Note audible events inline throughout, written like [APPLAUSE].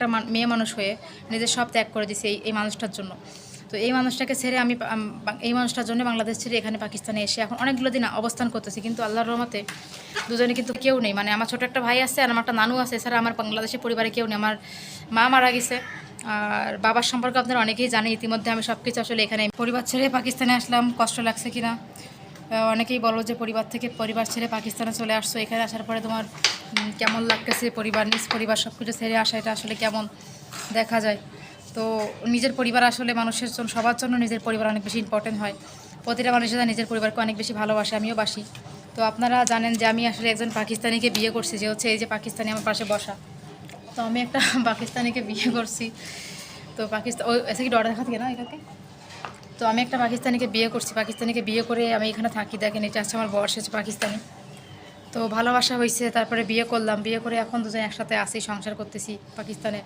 একটা মেয়ে মানুষ হয়ে নিজের সব ত্যাগ করে দিছি এই এই মানুষটার জন্য। তো এই মানুষটাকে ছেড়ে আমি এই মানুষটার জন্য বাংলাদেশ ছেড়ে এখানে পাকিস্তানে এসে এখন অনেকগুলো দিন অবস্থান করতেছি, কিন্তু আল্লাহর রহমতে দুজনে কিন্তু কেউ নেই। মানে আমার ছোট একটা ভাই আছে আর আমার একটা নানু আছে, এছাড়া আমার বাংলাদেশের পরিবারে কেউ নেই। আমার মা মারা গেছে। আর বাবার সম্পর্কে আপনারা অনেকেই জানেন, ইতিমধ্যে আমি সব কিছু আসলে এখানে পরিবার ছেড়ে পাকিস্তানে আসলাম। কষ্ট লাগছে কিনা? অনেকেই বলো যে পরিবার থেকে পরিবার ছেড়ে পাকিস্তানে চলে আসছো, এখানে আসার পরে তোমার কেমন লাগতেছে পরিবার, নিজ পরিবার সব কিছু ছেড়ে আসা, এটা আসলে কেমন দেখা যায়? তো নিজের পরিবার আসলে মানুষের জন্য, সবার জন্য নিজের পরিবার অনেক বেশি ইম্পর্টেন্ট হয়। প্রতিটা মানুষের নিজের পরিবারকে অনেক বেশি ভালোবাসে, আমিও বাসি। তো আপনারা জানেন যে আমি আসলে একজন পাকিস্তানিকে বিয়ে করছি যে হচ্ছে এই যে পাকিস্তানি আমার পাশে বসা। তো আমি একটা [LAUGHS] পাকিস্তানিকে বিয়ে করছি। তো পাকিস্তান ওই এসে কি ডর দেখা থাকে না এখানে তো আমি একটা পাকিস্তানিকে বিয়ে করছি। পাকিস্তানিকে বিয়ে করে আমি এখানে থাকি। দেখেন, এটা হচ্ছে আমার বয়স, হচ্ছে পাকিস্তানি। তো ভালোবাসা হয়েছে, তারপরে বিয়ে করলাম। বিয়ে করে এখন দুজন একসাথে আসি সংসার করতেছি পাকিস্তানে।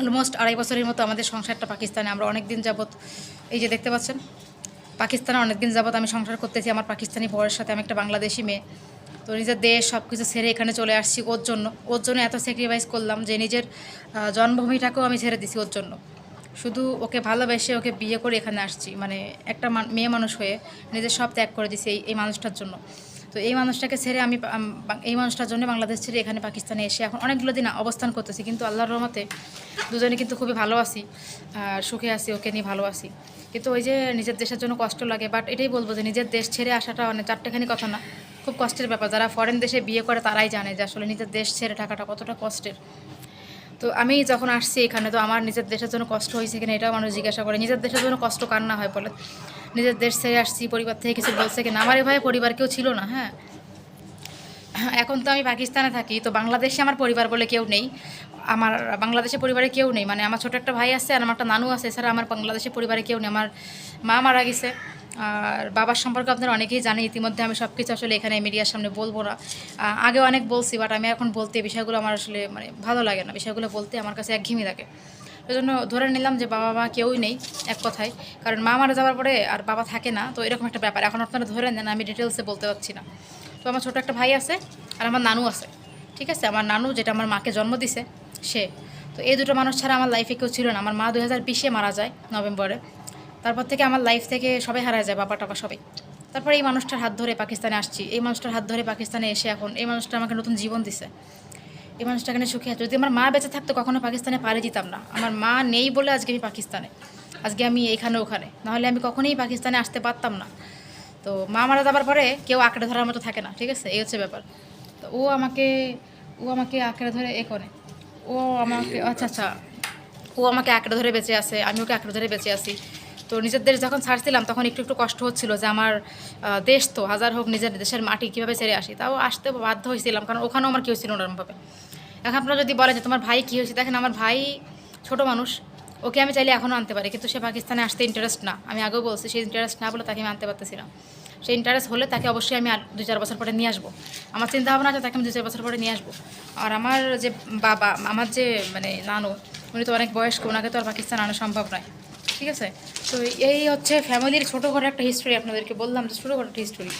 অলমোস্ট আড়াই বছরের মতো আমাদের সংসারটা পাকিস্তানে। আমরা অনেক দিন যাবৎ, এই যে দেখতে পাচ্ছেন, পাকিস্তানে অনেক দিন যাবৎ আমি সংসার করতেছি। আমার পাকিস্তানি বরের সাথে আমি একটা বাংলাদেশি মেয়ে। তো নিজের দেশ সব কিছু ছেড়ে এখানে চলে আসছি ওর জন্য। ওর জন্য এত স্যাক্রিফাইস করলাম যে নিজের জন্মভূমিটাকেও আমি ছেড়ে দিছি ওর জন্য। শুধু ওকে ভালোবেসে ওকে বিয়ে করে এখানে আসছি মানে একটা মান- মেয়ে মানুষ হয়ে নিজের সব ত্যাগ করে দিছি এই এই মানুষটার জন্য। তো এই মানুষটাকে ছেড়ে আমি এই মানুষটার জন্য বাংলাদেশ ছেড়ে এখানে পাকিস্তানে এসে এখন অনেকগুলো দিন অবস্থান করতেছি, কিন্তু আল্লাহর রহমতে দুজনে কিন্তু খুবই ভালো আছি আর সুখে আছি, ওকে নিয়ে ভালো আছি। কিন্তু ওই যে নিজের দেশের জন্য কষ্ট লাগে বাট এটাই বলব যে নিজের দেশ ছেড়ে আসাটা অনেক চারটেখানি কথা না, খুব কষ্টের ব্যাপার। যারা ফরেন দেশে বিয়ে করে তারাই জানে যে আসলে নিজের দেশ ছেড়ে থাকাটা কতটা কষ্টের। তো আমি যখন আসছি এখানে, তো আমার নিজের দেশের জন্য কষ্ট হয়েছে কিনা এটাও মানুষ জিজ্ঞাসা করে। নিজের দেশের জন্য কষ্ট কার না হয় বলে? নিজের দেশ ছেড়ে আসছি, পরিবার থেকে কিছু বলছে কিনা? আমার এভাবে পরিবার কেউ ছিল না হ্যাঁ? এখন তো আমি পাকিস্তানে থাকি, তো বাংলাদেশে আমার পরিবার বলে কেউ নেই। আমার বাংলাদেশে পরিবারে কেউ নেই। মানে আমার ছোট একটা ভাই আছে আর আমার একটা নানু আছে, এছাড়া আমার বাংলাদেশের পরিবারে কেউ নেই। আমার মা মারা গেছে। আর বাবার সম্পর্কে আপনারা অনেকেই জানেন, ইতিমধ্যে আমি সব কিছু আসলে এখানে মিডিয়ার সামনে বলব না। আগে অনেক বলছি বাট আমি এখন বলতে বিষয়গুলো আমার আসলে মানে ভালো লাগে না। বিষয়গুলো বলতে আমার কাছে একঘেয়েমি লাগে। ওই জন্য ধরে নিলাম যে বাবা মা কেউই নেই, এক কথায়। কারণ মা মারা যাওয়ার পরে আর বাবা থাকে না, তো এরকম একটা ব্যাপার। এখন আপনারা ধরে নেন, আমি ডিটেলসে বলতে পারছি না। তো আমার ছোটো একটা ভাই আছে আর আমার নানু আছে, ঠিক আছে? আমার নানু যেটা আমার মাকে জন্ম দিছে, সে। তো এই দুটো মানুষ ছাড়া আমার লাইফে কেউ ছিল না। আমার মা দু হাজার মারা যায় নভেম্বরে। তারপর থেকে আমার লাইফ থেকে সবাই হারা যায়, বাবা, টাবা, সবাই। তারপরে এই মানুষটার হাত ধরে পাকিস্তানে আসছি। এই মানুষটার হাত ধরে পাকিস্তানে এসে এখন, এই মানুষটা আমাকে নতুন জীবন দিছে। এই মানুষটা এখানে সুখে আছে। যদি আমার মা বেঁচে থাকতো, কখনো পাকিস্তানে পারে যেতাম না। আমার মা নেই বলে আজকে আমি পাকিস্তানে। আজকে আমি এইখানে, ওখানে। নাহলে আমি কখনোই পাকিস্তানে আসতে পারতাম না। তো মা মারা যাবার পরে কেউ আঁকড়ে ধরার মতো থাকে না, ঠিক আছে? এই হচ্ছে ব্যাপার। তো ও আমাকে ও আমাকে আঁকড়ে ধরে এ করে। ও আমাকে আচ্ছা আচ্ছা। ও আমাকে আঁকড়ে ধরে বেঁচে আছে আমি ওকে আঁকড়ে ধরে বেঁচে আছি। তো নিজের দেশ যখন ছাড়ছিলাম, তখন একটু একটু কষ্ট হচ্ছিল যে আমার দেশ তো, হাজার হোক নিজের দেশের মাটি কীভাবে ছেড়ে আসি। তাও আসতে বাধ্য হয়েছিলাম, কারণ ওখানেও আমার কেউ ছিল ওরকমভাবে এখন আপনারা যদি বলেন যে তোমার ভাই কী হয়েছে, দেখেন আমার ভাই ছোট মানুষ, ওকে আমি চাইলে এখনও আনতে পারি, কিন্তু সে পাকিস্তানে আসতে ইন্টারেস্ট না। আমি আগেও বলছি সেই ইন্টারেস্ট না বলে তাকে আমি আনতে পারতেছি না। সেই ইন্টারেস্ট হলে তাকে অবশ্যই আমি দু চার বছর পরে নিয়ে আসব। আমার চিন্তা ভাবনা আছে, তাকে আমি দু চার বছর পরে নিয়ে আসব। আর আমার যে বাবা, আমার যে মানে নানু, উনি তো অনেক বয়স্ক, ওনাকে তো আর পাকিস্তান আনা সম্ভব নয়। ঠিক আছে? তো এই হচ্ছে ফ্যামিলির ছোটো করে একটা হিস্টোরি আপনাদেরকে বললাম যে, ছোটো করে একটা হিস্টোরি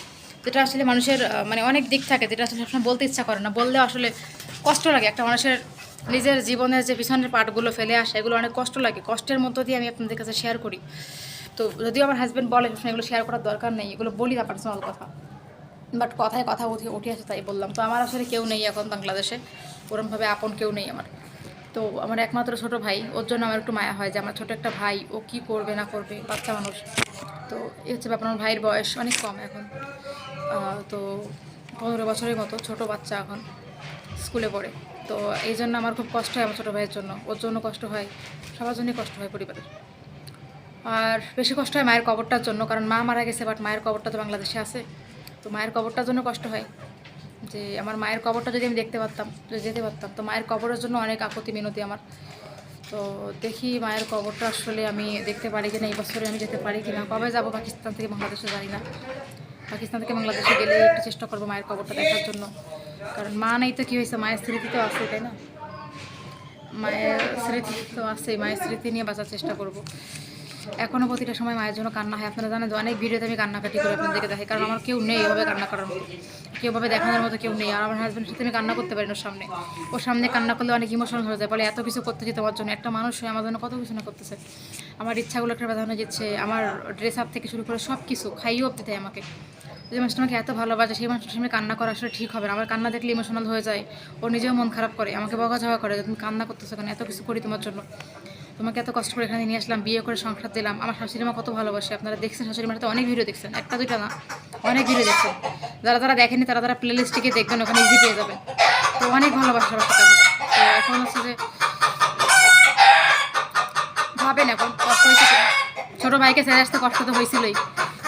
যেটা আসলে মানুষের মানে অনেক দিক থাকে, যেটা আসলে সবসময় বলতে ইচ্ছা করে না। বললে আসলে কষ্ট লাগে। একটা মানুষের নিজের জীবনের যে পিছনের পার্টগুলো ফেলে আসে, এগুলো অনেক কষ্ট লাগে। কষ্টের মধ্য দিয়ে আমি আপনাদের কাছে শেয়ার করি। তো যদিও আমার হাজব্যান্ড বলে এগুলো শেয়ার করার দরকার নেই। এগুলো বলি না পার্সোনাল কথা। বাট কথায় কথা উঠে উঠে আসে, তাই বললাম। তো আমার আসলে কেউ নেই এখন বাংলাদেশে। ওরমভাবে আপন কেউ নেই আমার। তো আমার একমাত্র ছোট ভাই, ওর জন্য আমার একটু মায়া হয় যে আমার ছোট একটা ভাই, ও কি করবে, না করবে, বাচ্চা মানুষ। তো এই হচ্ছে ব্যাপার, আমার ভাইয়ের বয়স অনেক কম এখন। তো পনেরো বছরের মতো, ছোট বাচ্চা এখন স্কুলে পড়ে। তো এই জন্য আমার খুব কষ্ট হয় আমার ছোটো ভাইয়ের জন্য। ওর জন্য কষ্ট হয়, সবার জন্যই কষ্ট হয় পরিবারের। আর বেশি কষ্ট হয় মায়ের কবরটার জন্য, কারণ মা মারা গেছে বাট মায়ের কবরটা তো বাংলাদেশে আছে। তো মায়ের কবরটার জন্য কষ্ট হয়। যে আমার মায়ের কবরটা যদি আমি দেখতে পারতাম যেতে পারতাম, তো মায়ের কবরের জন্য অনেক আপত্তি, মিনতি আমার। তো দেখি মায়ের কবরটা আসলে আমি দেখতে পারি কিনা, এই বছরে আমি যেতে পারি কিনা, কবে যাব পাকিস্তান থেকে বাংলাদেশে জানি না। পাকিস্তান থেকে বাংলাদেশে গেলে একটু চেষ্টা করব মায়ের কবরটা দেখার জন্য। কারণ মা নেই তো কী হয়েছে? মায়ের স্মৃতি তো আছে তাই না? মায়ের স্মৃতি তো আছে মায়ের স্মৃতি নিয়ে বাঁচার চেষ্টা করব। এখনও প্রতিটা সময় মায়ের জন্য কান্না হয়। আপনারা জানেন যে অনেক ভিডিওতে আমি কান্নাকাটি করে আপনাদেরকে দেখাই, কারণ আমার কেউ নেই এভাবে কান্না করার মতো। কেউভাবে দেখানোর মতো কেউ নেই, আর আমার হাজব্যান্ডের সাথে আমি কান্না করতে পারি ওর সামনে। ওর সামনে কান্না করলে অনেক ইমোশনাল হয়ে যায়, বলে এত কিছু করতেছি তোমার জন্য, একটা মানুষ হয়ে আমার জন্য কত কিছু না করতেছে। আমার ইচ্ছাগুলোকে বাধানো যাচ্ছে, আমার ড্রেস আপ থেকে শুরু করে সব কিছু খাইয়েও অব্দি দেয় আমাকে। যে মানুষটা আমাকে এত ভালোবাসে, সেই মানুষটার সামনে কান্না করা আসলে ঠিক হবে না। আমার কান্না দেখলে ইমোশনাল হয়ে যায়, ও নিজেও মন খারাপ করে, আমাকে বকাঝকা করে যে তুমি কান্না করতেছো কেন, এত কিছু করি তোমার জন্য। তোমাকে এত কষ্ট করে এখানে নিয়ে আসলাম, বিয়ে করে সংসার দিলাম। আমার শাশুড়ি মা কত ভালোবাসে। আপনারা দেখছেন শাশুড়ি মাটা অনেক ভিডিও দেখছেন, একটা দুইটা না, অনেক ভিডিও দেখছেন। যারা যারা দেখেনি তারা তারা প্লে লিস্টে দেখবেন, ওখানে ইজি পেয়ে যাবেন। তো অনেক ভালোবাসা আমার সাথে তো এখন হচ্ছে যে ভাবেন এখন, কষ্ট হয়েছে ছোট ভাইকে ছেড়ে আসতে কষ্ট তো হয়েছিলই।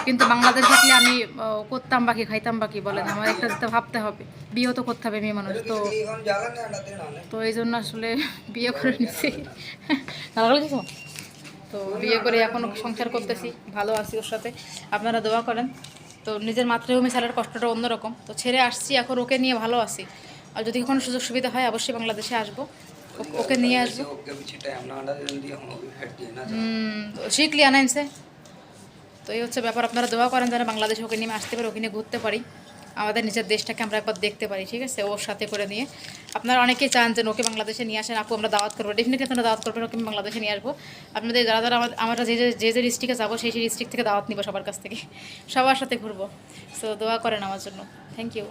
কিন্তু বাংলাদেশ থাকলে আমি আহ, করতাম বাকি খাইতাম বাকি বলেন আমার একটা যেতে ভাবতে হবে বিয়েও তো করতে হবে মেয়ে মানুষ তো তো এই জন্য আসলে [LAUGHS] বিয়ে করে নিছি ভালো লাগছে তো বিয়ে করে এখন সংসার করতেছি ভালো আছি ওর সাথে আপনারা দোয়া করেন তো নিজের মাতৃভূমি ছাড়ার কষ্টটা অন্যরকম তো ছেড়ে আসছি এখন ওকে নিয়ে ভালো আছি আর যদি কোনো সুযোগ সুবিধা হয় অবশ্যই বাংলাদেশে আসবো ও- ওকে নিয়ে আসবো ओके पीछे टाइम ना आना जल्दी हम भी फेट दिए ना হুম, তো এই হচ্ছে ব্যাপার, আপনারা দোয়া করেন যেন বাংলাদেশ ওকে নিয়ে আসতে পারি, ওকে নিয়ে ঘুরতে পারি। আমাদের নিজের দেশটাকে আমরা একবার দেখতে পারি, ঠিক আছে? ওর সাথে করে নিয়ে। আপনারা অনেকেই চান যে ওকে বাংলাদেশে নিয়ে আসেন, আপু আমরা দাওয়াত করব। ডেফিনেটলি আপনারা দাওয়াত করবেন, ওকে বাংলাদেশে নিয়ে আসব। আপনাদের যারা যারা আমরা যে- যে যে ডিস্ট্রিক্টে যাব, সেই সেই ডিস্ট্রিক্ট থেকে দাওয়াত নিব সবার কাছ থেকে। সবার সাথে ঘুরবো। সো দোয়া করেন আমার জন্য। Thank you